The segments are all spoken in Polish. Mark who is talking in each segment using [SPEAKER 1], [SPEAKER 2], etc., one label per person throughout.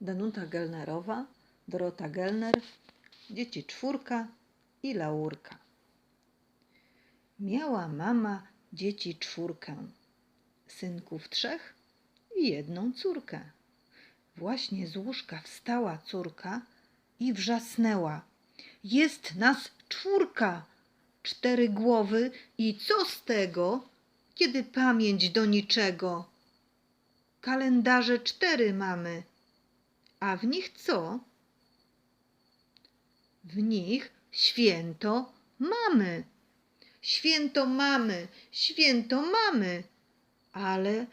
[SPEAKER 1] Danuta Gelnerowa, Dorota Gelner, dzieci czwórka i Laurka. Miała mama dzieci czwórkę, synków trzech i jedną córkę. Właśnie z łóżka wstała córka i wrzasnęła. Jest nas czwórka, cztery głowy i co z tego, kiedy pamięć do niczego? Kalendarze cztery mamy, a w nich co? W nich święto mamy. Święto mamy, święto mamy, ale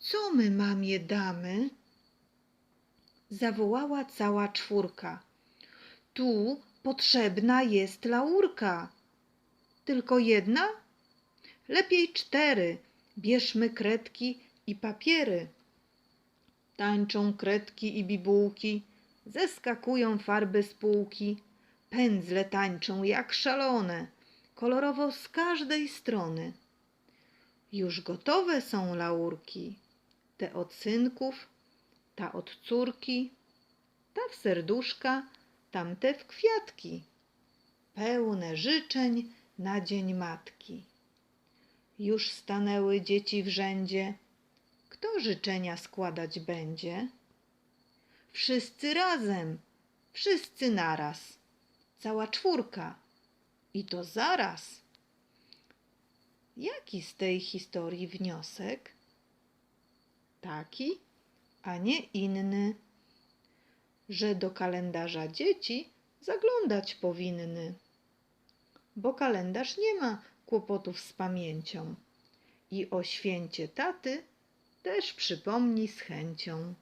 [SPEAKER 1] co my mamie damy? Zawołała cała czwórka. Tu potrzebna jest laurka. Tylko jedna? Lepiej cztery. Bierzmy kredki i papiery. Tańczą kredki i bibułki, zeskakują farby z półki, pędzle tańczą jak szalone, kolorowo z każdej strony. Już gotowe są laurki, te od synków, ta od córki, ta w serduszka, tamte w kwiatki, pełne życzeń na dzień matki. Już stanęły dzieci w rzędzie, kto życzenia składać będzie? Wszyscy razem, wszyscy naraz, cała czwórka i to zaraz. Jaki z tej historii wniosek? Taki, a nie inny, że do kalendarza dzieci zaglądać powinny, bo kalendarz nie ma kłopotów z pamięcią i o święcie taty też przypomni z chęcią.